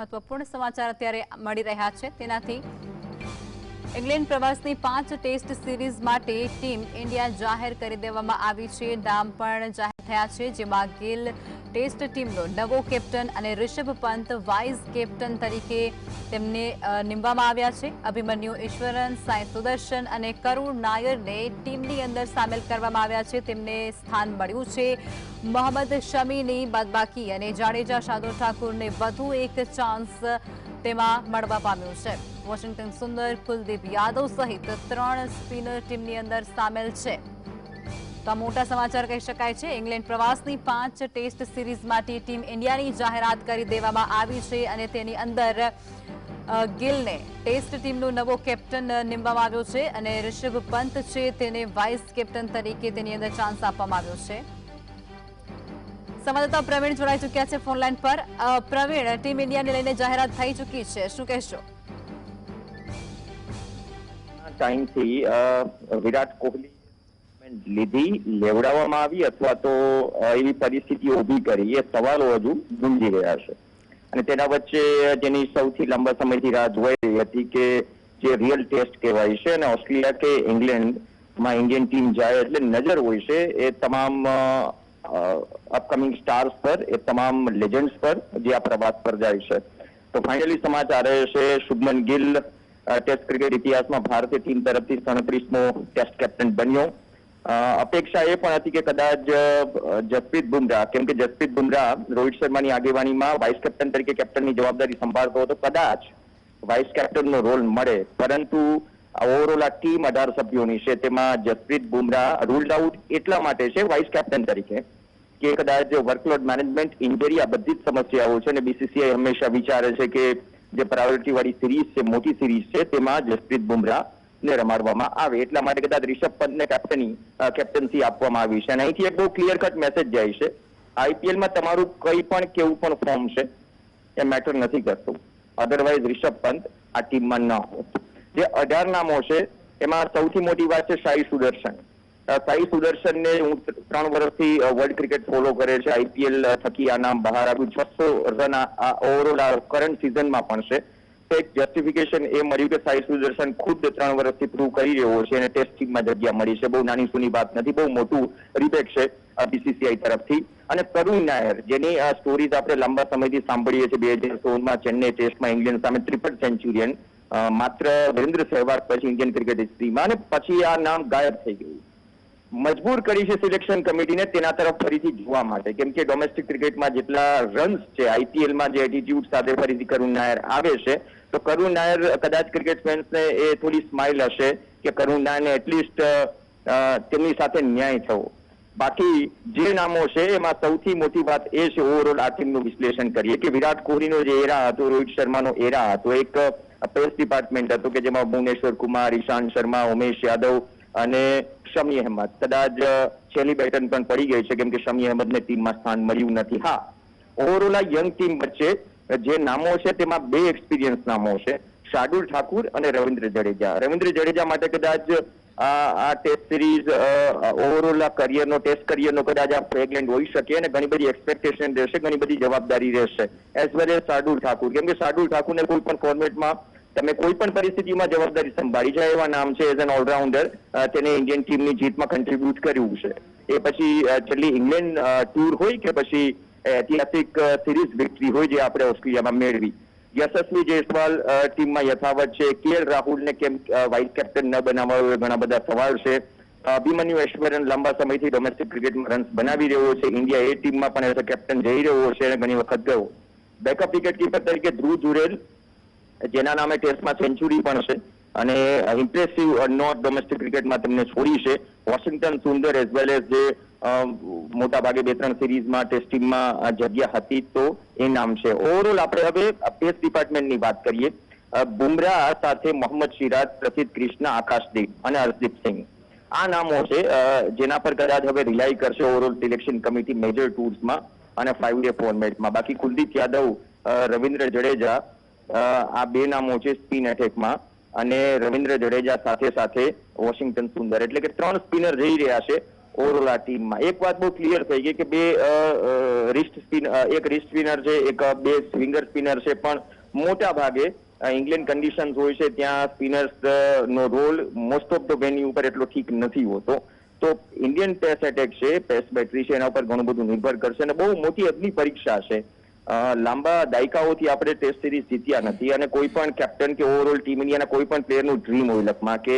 મહત્વપૂર્ણ સમાચાર અત્યારે મળી રહ્યા છે. તેનાથી ઇંગ્લેન્ડ પ્રવાસની પાંચ ટેસ્ટ સિરીઝ માટે ટીમ ઇન્ડિયા જાહેર કરી દેવામાં આવી છે. નામ પણ જાહેર થયા છે, જેમાં ગિલ ટેસ્ટ ટીમનો નવો કેપ્ટન અને રિષભ પંત વાઇસ કેપ્ટન તરીકે તેમને નીમવામાં આવ્યા છે. અભિમન્યુ ઈશ્વરન, સાંઈ સુદર્શન અને કરુણ નાયરને ટીમની અંદર સામેલ કરવામાં આવ્યા છે. તેમને સ્થાન મળ્યું છે મોહમ્મદ શમીની બાદબાકી અને જાડેજા શાદુ ઠાકુરને વધુ એક ચાન્સ તેમાં મળવા પામ્યો છે. વોશિંગ્ટન સુંદર, કુલદીપ યાદવ સહિત ત્રણ સ્પિનર ટીમની અંદર સામેલ છે. તો મોટા સમાચાર કહી શકાય છે. ઇંગ્લેન્ડ પ્રવાસની પાંચ ટેસ્ટ સિરીઝ માટે ટીમ ઇન્ડિયાની જાહેરાત કરી દેવામાં આવી છે અને તેની અંદર ગિલને ટેસ્ટ ટીમનો નવો કેપ્ટન નીમવામાં આવ્યો છે અને રિષભ પંત છે તેને વાઇસ કેપ્ટન તરીકે તેની અંદર ચાન્સ આપવામાં આવ્યો છે. સંવાદદાતા પ્રવીણ જોડાઈ ચૂક્યા છે ફોનલાઈન પર. પ્રવીણ, ટીમ ઇન્ડિયાને લઈને જાહેરાત થઈ ચૂકી છે. શું કહેશો? ટાઈમથી વિરાટ કોહલી લીધી, લેવડાવવામાં આવી અથવા તો એવી પરિસ્થિતિ ઊભી કરી. એ સવાલો હજુ ગુંજી રહ્યા છે. અને તેના વચ્ચે જેની સૌથી લાંબા સમયથી રાહ જોવાઈ રહી હતી કે જે રિયલ ટેસ્ટ કહેવાય છે અને ઓસ્ટ્રેલિયા કે ઇંગ્લેન્ડમાં ઇન્ડિયન ટીમ જાય એટલે નજર હોય છે એ તમામ અપકમિંગ સ્ટાર્સ પર, એ તમામ લેજન્ડ્સ પર જે આ પ્રવાસ પર જાય છે. તો ફાઇનલી સમાચાર છે શુભમન ગિલ ટેસ્ટ ક્રિકેટ ઇતિહાસમાં ભારતીય ટીમ તરફથી સડત્રીસમો ટેસ્ટ કેપ્ટન બન્યો. અપેક્ષા એ પણ હતી કે કદાચ જસપ્રીત બુમરાહ, કેમ કે જસપ્રીત બુમરાહ રોહિત શર્માની આગેવાનીમાં વાઇસ કેપ્ટન તરીકે કેપ્ટનની જવાબદારી સંભાળતો હતો. કદાચ વાઇસ કેપ્ટનનો રોલ મળે, પરંતુ ઓવરઓલ આ ટીમ અઢાર સભ્યોની છે, તેમાં જસપ્રીત બુમરાહ રૂલ્ડ આઉટ એટલા માટે છે વાઇસ કેપ્ટન તરીકે, કે કદાચ વર્કલોડ મેનેજમેન્ટ ઇન્જરી આ બધી જ સમસ્યાઓ છે અને બીસીસીઆઈ હંમેશા વિચારે છે કે જે પ્રાયોરિટી વાળી સિરીઝ છે, મોટી સિરીઝ છે, તેમાં જસપ્રીત બુમરાહ ને રમાડવામાં આવે એટલા માટે કદાચ રિષભ પંતને કેપ્ટની કેપ્ટન્સી આપવામાં આવી છે. અને અહીંથી એક બહુ ક્લિયર કટ મેસેજ જાય છે. આઈપીએલમાં તમારું કઈ પણ કેવું પણ ફોર્મ છે, એ મેટર નથી કરતું. અધરવાઇઝ રિષભ પંત આ ટીમમાં ન હોત. જે અઢાર નામો છે, એમાં સૌથી મોટી વાત છે સાઈ સુદર્શન. સાઈ સુદર્શનને હું ત્રણ વર્ષથી વર્લ્ડ ક્રિકેટ ફોલો કરે છે. આઈપીએલ થકી આ નામ બહાર આવ્યું. છસો રન ઓવરઓલ આ કરંટ સિઝનમાં પણ છે. એક જસ્ટિફિકેશન એ મળ્યું કે સાઈ સુદર્શન ખુદ ત્રણ વર્ષથી પ્રૂવ કરી રહ્યો છે અને ટેસ્ટ ટીમમાં જગ્યા મળી છે. બહુ નાની સુની વાત નથી, બહુ મોટું રિબેટ છે બીસીસીઆઈ તરફથી. અને કરુણ નાયર, જેની આ સ્ટોરીઝ આપણે લાંબા સમયથી સાંભળીએ છીએ, બે હજાર સોળમાં ચેન્નઈ ટેસ્ટમાં ઇંગ્લેન્ડ સામે ત્રિપલ સેન્ચુરિયન માત્ર વિરેન્દ્ર સહેવાગ, પછી ઇન્ડિયન ક્રિકેટ હિસ્ટ્રીમાં અને પછી આ નામ ગાયબ થઈ ગયું. મજબૂર કરી છે સિલેક્શન કમિટીને તેના તરફ ફરીથી જોવા માટે. કેમ કે ડોમેસ્ટિક ક્રિકેટમાં જેટલા રન્સ છે આઈપીએલમાં જે એટીટ્યુડ સાથે ફરીથી કરુણ નાયર આવે છે, તો કરુણ નાયર કદાચ ક્રિકેટ ફેન્સને એ થોડી સ્માઇલ હશે કે કરુણ નાયરને એટલીસ્ટ તેમની સાથે ન્યાય થવો. બાકી જે નામો છે, એમાં સૌથી મોટી વાત એ છે ઓવરઓલ આ ટીમનું વિશ્લેષણ કરીએ કે વિરાટ કોહલીનો જે એરા હતો, રોહિત શર્માનો એરા હતો, એક પ્રેસ ડિપાર્ટમેન્ટ હતો કે જેમાં ભુવનેશ્વર કુમાર, ઈશાંત શર્મા, ઉમેશ યાદવ અને શમી અહેમદ. કદાચ છેલ્લી બેટન પણ પડી ગઈ છે કેમ કે શમી અહેમદને ટીમમાં સ્થાન મળ્યું નથી. હા ઓવરઓલ આ યંગ ટીમ વચ્ચે જે નામો છે, તેમાં બે એક્સપિરિયન્સ નામો છે, શાર્દુલ ઠાકુર અને રવિન્દ્ર જડેજા. રવિન્દ્ર જડેજા માટે કદાચ આ ટેસ્ટ સિરીઝ ઓવરઓલ આ કરિયરનો ટેસ્ટ કરિયરનો કદાચ આ ફ્રેગલેન્ડ હોઈ શકે અને ઘણી બધી એક્સપેક્ટેશન રહેશે, ઘણી બધી જવાબદારી રહેશે. As well as Shardul Thakur. કેમ કે શાર્દુલ ઠાકુરને કોઈ પણ ફોર્મેટમાં તમે કોઈ પણ પરિસ્થિતિમાં જવાબદારી સંભાળી જાય એવા નામ છે એઝ એન ઓલરાઉન્ડર તેને ઇન્ડિયન ટીમની જીતમાં કન્ટ્રીબ્યુટ કર્યું છે. એ પછી છેલ્લી ઇંગ્લેન્ડ ટૂર હોય કે પછી ઐતિહાસિક સિરીઝ વિક્ટરી હોય જે આપણે ઓસ્ટ્રેલિયામાં મેળવી. યશસ્વી જયસ્વાલ ટીમમાં યથાવત છે. કેએલ રાહુલને કેમ વાઇસ કેપ્ટન ન બનાવવા એ ઘણા બધા સવાલ છે. અભિમન્યુ ઐશ્વર્યન લાંબા સમયથી ડોમેસ્ટિક ક્રિકેટમાં રન્સ બનાવી રહ્યો છે. ઇન્ડિયા એ ટીમમાં પણ એઝ કેપ્ટન જઈ રહ્યો છે અને ઘણી વખત ગયો. બેકઅપ વિકેટ કીપર તરીકે ધ્રુવ જુરેલ જેના નામે ટેસ્ટમાં સેન્ચુરી પણ છે અને ઇમ્પ્રેસિવ નોટ ડોમેસ્ટિક ક્રિકેટમાં તેમને છોડી છે. Washington Sundar as well as જે મોટા ભાગે બે ત્રણ સિરીઝમાં ટેસ્ટ ટીમમાં જગ્યા હતી તો એ નામ છે. ઓવરઓલ આપણે હવે પેસ ડિપાર્ટમેન્ટની વાત કરીએ. બુમરાહ સાથે મોહમ્મદ સિરાજ, પ્રસિદ્ધ કૃષ્ણ આકાશદીપ અને હર્ષદીપ સિંહ. આ નામો છે જેના પર કદાચ હવે રિલાય કરશે ઓવરઓલ સિલેક્શન કમિટી મેજર ટૂર્સમાં અને ફાઈવ ડે ફોર્મેટમાં બાકી કુલદીપ યાદવ રવિન્દ્ર જડેજા આ બે નામો છે સ્પિન એટેકમાં અને રવિન્દ્ર જડેજા સાથે સાથે વોશિંગ્ટન સુંદર. એટલે કે ત્રણ સ્પિનર જઈ રહ્યા છે ઓવરઓલ આ ટીમમાં. એક વાત બહુ ક્લિયર થઈ ગઈ કે બે રિસ્ટ સ્પિન એક રિસ્ટ સ્પિનર છે, એક બે સ્વિંગર સ્પિનર છે, પણ મોટા ભાગે ઇંગ્લેન્ડ કન્ડિશન્સ હોય છે, ત્યાં spinners no role most of the venue ઉપર એટલો ઠીક નથી હોતો. તો ઇન્ડિયન પેસ એટેક છે પેસ બેટરી છે, એના ઉપર ઘણું બધું નિર્ભર કરશે અને બહુ મોટી અગ્નિ પરીક્ષા છે. લાંબા દાયકાઓથી આપણે ટેસ્ટ સિરીઝ જીત્યા નથી અને કોઈ પણ કેપ્ટન કે ઓવરઓલ ટીમ ઇન્ડિયાના કોઈ પણ પ્લેયરનું ડ્રીમ હોય લખમાં કે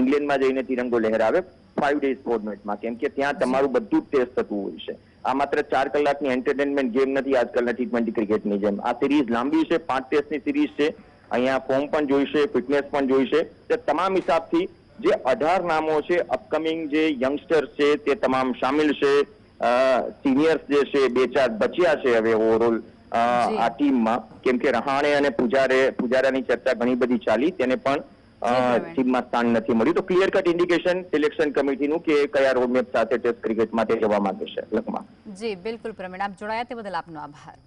ઇંગ્લેન્ડમાં જઈને તિરંગો લહેરાવે ફાઈવ ડેઝ ફોર્મેટમાં કેમ કે ત્યાં તમારું બધું જ ટેસ્ટ થતું હોય છે. આ માત્ર ચાર કલાકની એન્ટરટેનમેન્ટ ગેમ નથી આજકાલના ટી ટ્વેન્ટી ક્રિકેટની જેમ. આ સિરીઝ લાંબી છે, પાંચ ટેસ્ટની સિરીઝ છે. અહીંયા ફોર્મ પણ જોઈશે ફિટનેસ પણ જોઈશે. તે તમામ હિસાબથી જે અઢાર નામો છે અપકમિંગ જે યંગસ્ટર્સ છે, તે તમામ સામેલ છે. સિનિયર્સ જે છે, બે ચાર બચ્યા છે હવે ઓવરઓલ. આ ટીમમાં કેમ કે રહાણે અને પૂજારે પૂજારાની ચર્ચા ઘણી બધી ચાલી તેને પણ ટીમમાં સ્થાન નથી મળ્યું. તો ક્લિયર કટ ઇન્ડિકેશન સિલેક્શન કમિટીનું કે કયા રોડમેપ સાથે ટેસ્ટ ક્રિકેટ માટે જવા માંગે છે લખમાં. જી બિલકુલ પ્રવીણ આપ જોડાયા તે બદલ આપનો આભાર.